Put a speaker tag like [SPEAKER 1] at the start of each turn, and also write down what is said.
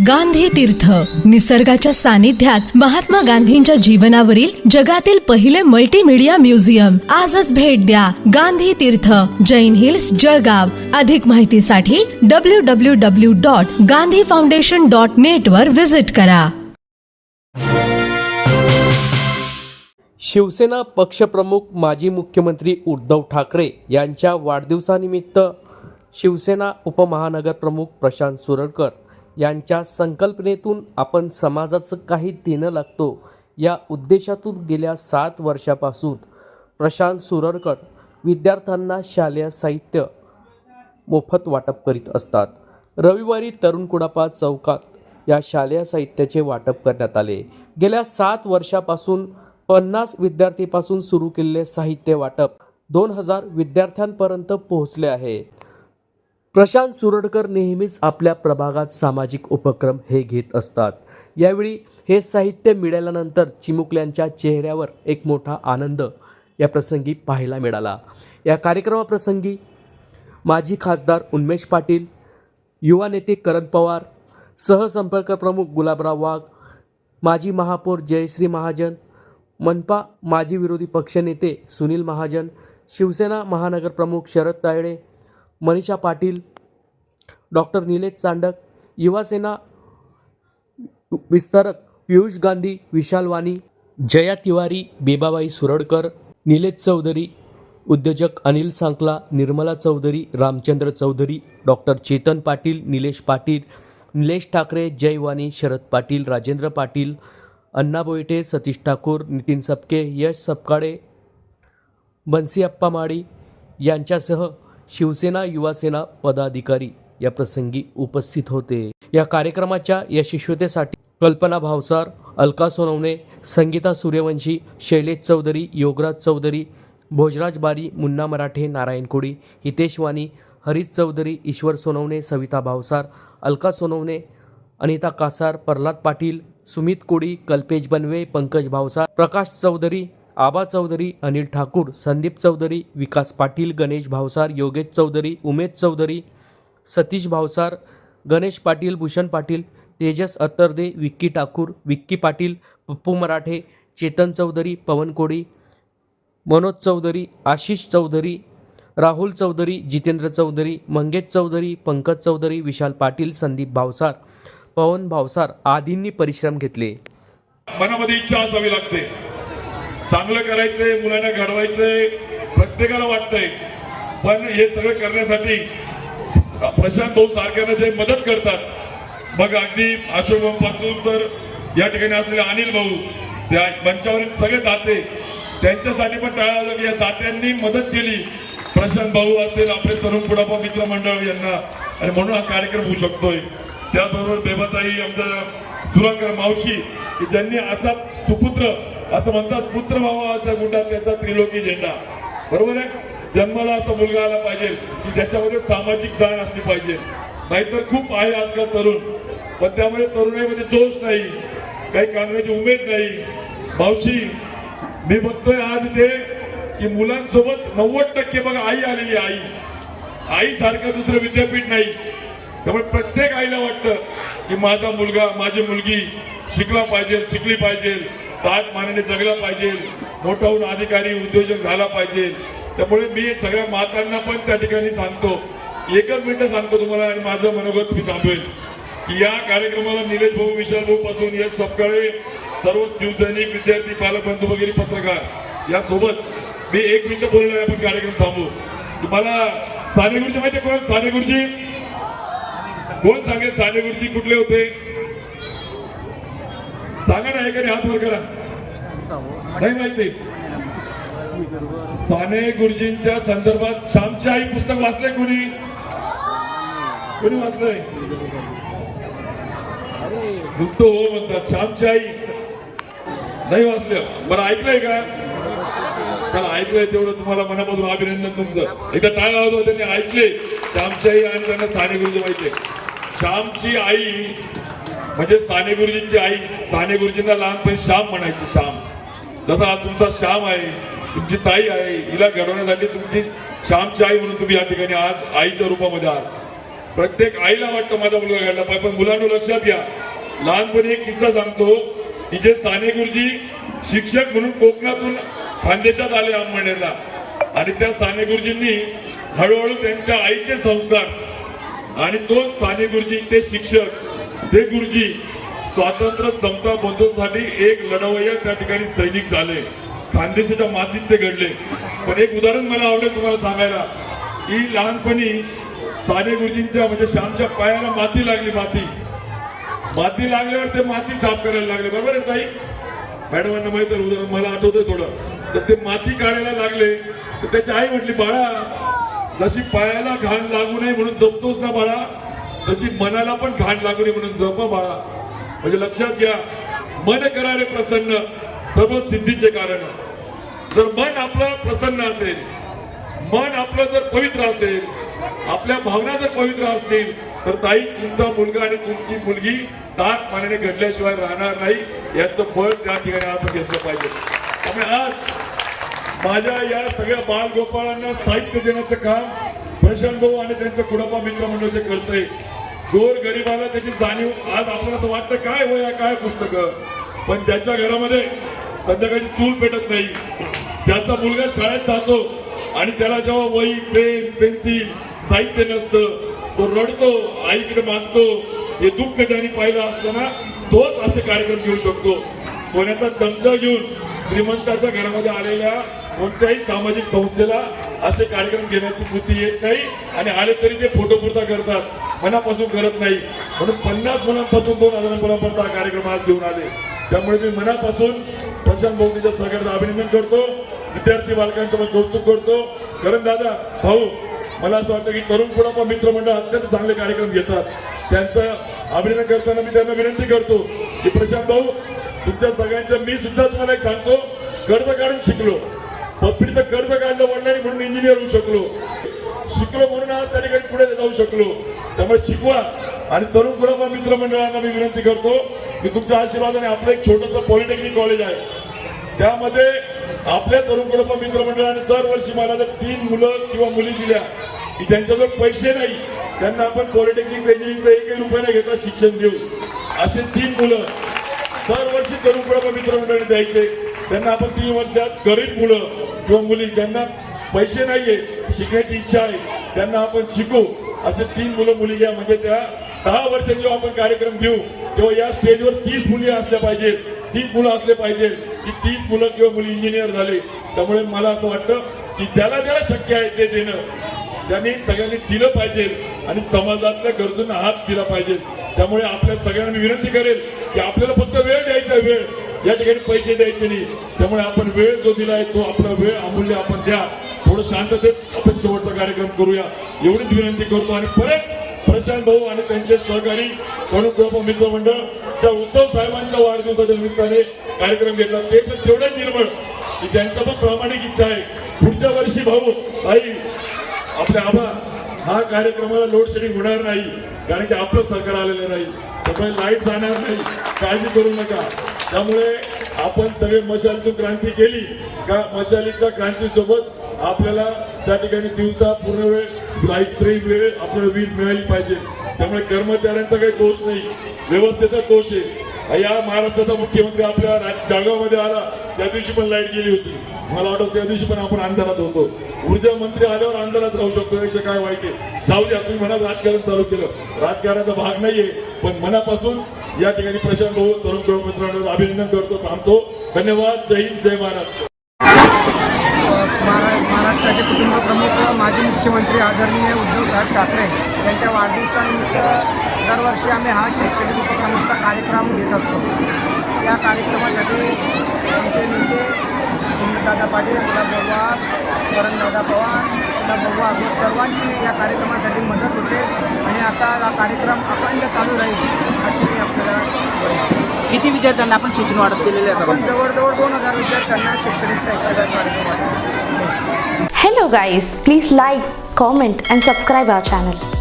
[SPEAKER 1] गांधी तीर्थ. निसर्गाच्या सानिध्यात महात्मा गांधींच्या जीवनावरील जगातील पहिले मल्टीमीडिया म्युझियम आजच भेट द्या गांधी तीर्थ. जैन हिल्स जळगाव. अधिक माहितीसाठी W W W dot Gandhi foundation dot net वर व्हिजिट करा.
[SPEAKER 2] शिवसेना पक्षप्रमुख माजी मुख्यमंत्री उद्धव ठाकरे यांच्या वाढदिवसानिमित्त शिवसेना उपमहानगरप्रमुख प्रशांत सुरडकर यांच्या संकल्पनेतून आपण समाजाचं काही देणं लागतो. या उद्देशातून गेल्या सात वर्षापासून प्रशांत सुरडकर विद्यार्थ्यांना शालेय साहित्य मोफत वाटप करीत असतात. रविवारी तरुण कुडापा चौकात या शालेय साहित्याचे वाटप करण्यात आले. गेल्या सात वर्षापासून पन्नास विद्यार्थीपासून सुरू केलेले साहित्य वाटप दोन हजार विद्यार्थ्यांपर्यंत पोहोचले आहे. प्रशांत सुरडकर नेहमीच आपल्या प्रभागात सामाजिक उपक्रम हे घेत असतात. यावेळी हे साहित्य मिळाल्यानंतर चिमुकल्यांच्या चेहऱ्यावर एक मोठा आनंद या प्रसंगी पाहायला मिळाला. या कार्यक्रमाप्रसंगी माजी खासदार उन्मेश पाटील युवा नेते करण पवार सहसंपर्क प्रमुख गुलाबराव वाघ माजी महापौर जयश्री महाजन मनपा माजी विरोधी पक्षनेते सुनील महाजन शिवसेना महानगर प्रमुख शरद तायडे मनीषा पाटील डॉक्टर निलेश चांडक युवासेना विस्तारक पियुष गांधी विशाल वाणी जया तिवारी बेबाबाई सुरडकर निलेश चौधरी उद्योजक अनिल सांकला निर्मला चौधरी रामचंद्र चौधरी डॉक्टर चेतन पाटील निलेश पाटील निलेश ठाकरे जय वाणी शरद पाटील राजेंद्र पाटील अण्णा बोयटे सतीश ठाकूर नितीन सपके यश सपकाळे बन्सी अप्पा माळी यांच्यासह शिवसेना युवासेना पदाधिकारी या प्रसंगी उपस्थित होते. या कार्यक्रमाच्या यशस्वीतेसाठी कल्पना भावसार अलका सोनवणे संगीता सूर्यवंशी शैलेश चौधरी योगराज चौधरी भोजराज बारी मुन्ना मराठे नारायण कोळी हितेश वाणी हरीश चौधरी ईश्वर सोनवणे सविता भावसार अलका सोनवणे अनिता कासार प्रल्हाद पाटील सुमित कोडी कल्पेश बनवे पंकज भावसार प्रकाश चौधरी आबा चौधरी अनिल ठाकूर संदीप चौधरी विकास पाटील गणेश भावसार योगेश चौधरी उमेश चौधरी सतीश भावसार गणेश पाटील भूषण पाटील तेजस अत्तरदे विक्की ठाकूर विक्की पाटील पप्पू मराठे चेतन चौधरी पवन कोडी मनोज चौधरी आशिष चौधरी राहुल चौधरी जितेंद्र चौधरी मंगेश चौधरी पंकज चौधरी विशाल पाटील संदीप भावसार पवन भावसार आदींनी परिश्रम घेतले.
[SPEAKER 3] मनामध्ये इच्छा असावी लागते. चांगलं करायचंय मुलांना घडवायचंय प्रत्येकाला वाटतंय. पण हे सगळं करण्यासाठी प्रशांत भाऊ सारख्यांना जे मदत करतात मग अगदी अशोकपासून तर या ठिकाणी असलेले अनिल भाऊ त्या मंचावरील सगळे दाते त्यांच्यासाठी पण टाळावं या दात्यांनी मदत केली. प्रशांत भाऊ असेल आपले तरुण पुढापा मित्र मंडळ यांना. आणि म्हणून हा कार्यक्रम होऊ शकतोय. त्याचबरोबर बेबाताई आमच्या सुराकर मावशी की ज्यांनी असा सुपुत्र असं म्हणतात पुत्र भावा असा गुंडा त्याचा त्रिलोकी झेंडा. बरोबर आहे? जन्माला असा मुलगा आला पाहिजे की त्याच्यामध्ये सामाजिक जाण असली पाहिजे. नाहीतर खूप आहे आजकाल तरुण. पण त्यामुळे तरुणाईमध्ये जोश नाही काही कामाची उमेद नाही. मावशी मी बघतोय आज ते की मुलांसोबत नव्वद टक्के बघा आई आलेली आई. आई सारखं दुसरं विद्यापीठ नाही. त्यामुळे प्रत्येक आईला वाटतं की माझा मुलगा माझी मुलगी शिकला पाहिजे शिकली पाहिजे. ताट मानाने जगला पाहिजे. मोठा होऊन अधिकारी उद्योजक झाला पाहिजे. त्यामुळे मी सगळ्या मातांना पण त्या ठिकाणी सांगतो. एकच मिनिटं सांगतो तुम्हाला आणि माझं मनोगत मी थांबवेल की या कार्यक्रमाला निलेश भाऊ विशाल भाऊ पासून यश सपकाळे सर्व शिवसैनिक विद्यार्थी पालकबंधू वगैरे पत्रकार या सोबत मी एक मिनिट बोलणार आपण कार्यक्रम थांबू. तुम्हाला साने गुरुजी माहिती कोण? साने गुरुजी कोण सांगेल? साने गुरुजी कुठले होते? सांगा ना एकाने हात वर करा. नाही माहिती. साने गुरुजींच्या संदर्भात श्यामची आई पुस्तक वाचलंय कोणी? कोणी वाचलंय? नुसतं हो म्हणतात श्यामची आई. नाही वाचलं. बरं ऐकलंय का? त्याला ऐकलंय तेवढं तुम्हाला मनापासून अभिनंदन तुमचं. एकदा काय होतो त्यांनी ऐकले. श्यामची आई आणि त्यांना साने गुरुजी माहिती श्यामची आई म्हणजे साने गुरुजींची आई. साने गुरुजींना लहानपणी श्याम म्हणायची श्याम. जसा आज तुमचा श्याम आहे तुमची ताई आहे हिला घडवण्यासाठी तुमची श्यामची आई म्हणून तुम्ही या ठिकाणी आज आईच्या रूपामध्ये आहात. प्रत्येक आईला वाटतं माझा मुलगा घडला पाहिजे पण मुलांना लक्षात घ्या लहानपणी एक किस्सा सांगतो की जे साने गुरुजी शिक्षक म्हणून कोकणातून खानदेशात आले अंमळनेरला आणि त्या साने गुरुजींनी हळूहळू त्यांच्या आईचे संस्कार आणि तोच साने गुरुजी ते शिक्षक ते गुरुजी स्वातंत्र्य समता बंधूसाठी एक लढवय्या त्या ठिकाणी सैनिक झाले. खानदेशाच्या मातीत ते घडले. पण एक उदाहरण मला आवडेल तुम्हाला सांगायला. की लहानपणी साने गुरुजींच्या म्हणजे श्यामच्या पायाला माती लागली माती. माती लागल्यावर ते माती साफ करायला लागले. बरोबर आहे ताई? मॅडमांना माहीत आहे उदाहरण मला आठवतंय थोडं. तर ते माती काढायला लागले. तर त्याची आई म्हटली बाळा जशी पायाला घाण लागू नये म्हणून जपतोच ना बाळा तशी मनाला पण घाण लागू नये म्हणून जप बाळा. म्हणजे लक्षात घ्या मन करारे प्रसन्न सर्व सिद्धीचे कारण. जर मन आपलं प्रसन्न असेल मन आपलं जर पवित्र असेल आपल्या भावना जर पवित्र असतील तर ताई तुमचा मुलगा आणि तुमची मुलगी ताक पाण्याने घडल्याशिवाय राहणार नाही. याचं फळ त्या ठिकाणी आपण घेतलं पाहिजे. त्यामुळे आज माझ्या या सगळ्या बालगोपाळांना साहित्य देण्याचं काम प्रशांत भाऊ आणि त्यांचं कुडापा मित्रमंडळचे आहे गोर गरिबाला त्याची जाणीव आज आपल्याला असं वाटतं काय वया काय पुस्तकं? पण ज्याच्या घरामध्ये संध्याकाळची चूल पेटत नाही. ज्याचा मुलगा शाळेत जातो आणि त्याला जेव्हा वही पेन पेन्सिल साहित्य नसतं तो रडतो आईकडे मागतो हे दुःख त्याने पाहिलं असताना तोच असे कार्यक्रम घेऊ शकतो. कोणाचा चमचा घेऊन श्रीमंताच्या घरामध्ये आलेल्या कोणत्याही सामाजिक संस्थेला असे कार्यक्रम घेण्याची बुद्धी येत नाही आणि आले तरी ते फोटो पुरता करतात. मनापासून करत नाही. म्हणून पन्नास मुलांपासून दोन हजार मुलांपर्यंत हा कार्यक्रम आज घेऊन आले. त्यामुळे मी मनापासून प्रशांत भाऊनीच्या सगळ्यांचं अभिनंदन करतो. विद्यार्थी बालकांचं पण कौतुक करतो. कारण दादा भाऊ मला असं वाटतं की तरुण पुढापा मित्रमंडळ अत्यंत चांगले कार्यक्रम घेतात. त्यांचं अभिनंदन करताना मी त्यांना विनंती करतो की प्रशांत भाऊ तुमच्या सगळ्यांच्या मी सुद्धा तुम्हाला एक सांगतो. कर्ज काढून शिकलो. पप्पीचं कर्ज काढलं वडिलांनी म्हणून इंजिनियर होऊ शकलो. शिकलो म्हणून आज त्या ठिकाणी पुढे जाऊ शकलो. त्यामुळे शिकवा. आणि तरुण पुढापा मित्रमंडळांना मी विनंती करतो की तुमच्या आशीर्वादाने आपलं एक छोटंसं पॉलिटेक्निक कॉलेज आहे. त्यामध्ये आपल्या तरुण कुटुंब मित्रमंडळाने दरवर्षी मला जर तीन मुलं किंवा मुली दिल्या की ज्यांच्याजवळ पैसे नाही त्यांना आपण पॉलिटेक्निक इंजिनिअरिंगचं एकही रुपये न घेता शिक्षण देऊ. असे तीन मुलं दरवर्षी तरुण कुटुंब मित्रमंडळाने द्यायचे. त्यांना आपण तीन वर्षात गरीब मुलं किंवा मुली ज्यांना पैसे नाहीये शिकण्याची इच्छा आहे त्यांना आपण शिकू. असे तीन मुलं मुली घ्या. म्हणजे त्या दहा वर्ष जेव्हा आपण कार्यक्रम घेऊ तेव्हा या स्टेजवर तीस मुली असल्या पाहिजेत तीस मुलं असले पाहिजेत की तीस मुलं किंवा मुली इंजिनियर झाले. त्यामुळे मला असं वाटतं की ज्याला ज्याला शक्य आहे ते देणं त्यांनी सगळ्यांनी दिलं पाहिजे. आणि समाजातल्या गरजूंना हात दिला पाहिजे. त्यामुळे आपल्या सगळ्यांना मी विनंती करेल की आपल्याला फक्त वेळ द्यायचा वेळ. या ठिकाणी पैसे द्यायचे नाही. त्यामुळे आपण वेळ जो दिलाय तो आपला वेळ अमूल्य आपण द्या. थोडं शांततेत आपण शेवटचा कार्यक्रम करूया. एवढीच विनंती करतो आणि परत प्रशांत भाऊ आणि त्यांचे सहकारी म्हणून कृपा मित्रमंडळ त्या उद्धव साहेबांच्या वाढदिवसाच्या निमित्ताने कार्यक्रम घेतला. ते पण तेवढंच निर्मळ. की त्यांचा पण प्रामाणिक इच्छा आहे. पुढच्या वर्षी भाऊ आई आपल्या आबा हा कार्यक्रमाला लोड शेडिंग होणार नाही. कारण की आपलं सरकार आलेलं नाही. त्यामुळे लाइट जाणार नाही. काळजी करू नका. त्यामुळे आपण सगळे मशालीतून क्रांती केली. का मशालीच्या क्रांतीसोबत आपल्याला त्या ठिकाणी दिवसा पूर्ण वेळ लाइट फ्री वेळ आपल्याला वीज मिळाली पाहिजे. त्यामुळे कर्मचाऱ्यांचा काही दोष नाही. व्यवस्थेचा दोष आहे. या महाराष्ट्राचा मुख्यमंत्री आपल्या राज- जळगावमध्ये आला. त्या दिवशी पण लाइट गेली होती. मला वाटतं त्या दिवशी पण आपण अंधारात होतो. ऊर्जा मंत्री आल्यावर अंधारात राहू शकतो. यापेक्षा काय वाईट आहे? जाऊ द्या तुम्ही म्हणा राजकारण चालू केलं. राजकारणाचा भाग नाहीये. पण मनापासून या ठिकाणी प्रशांत भाऊ तरुण भाऊ मित्रांनो अभिनंदन करतो थांबतो. धन्यवाद. जय हिंद जय महाराष्ट्र
[SPEAKER 4] महारा- महाराष्ट्राचे कुटुंब प्रमुख माजी मुख्यमंत्री आदरणीय उद्धवसाहेब ठाकरे यांच्या वाढदिवसानिमित्त दरवर्षी आम्ही हा शैक्षणिक उपक्रमाचा कार्यक्रम घेत असतो. या कार्यक्रमासाठी आमचे नेते दादा पाटील गुलाब पवार वरणदादा पवार गुलाब बघवा सर्वांची या कार्यक्रमासाठी मदत होते आणि असा हा कार्यक्रम अखंड चालू राहील अशी मी आपल्याला.
[SPEAKER 5] किती विद्यार्थ्यांना आपण शिक्षण वाटप केलेले आहे
[SPEAKER 4] आपण जवळजवळ दोन हजार विद्यार्थ्यांना शैक्षणिक साहित्याचा कार्यक्रम
[SPEAKER 6] Hello guys, please like, comment and subscribe our channel.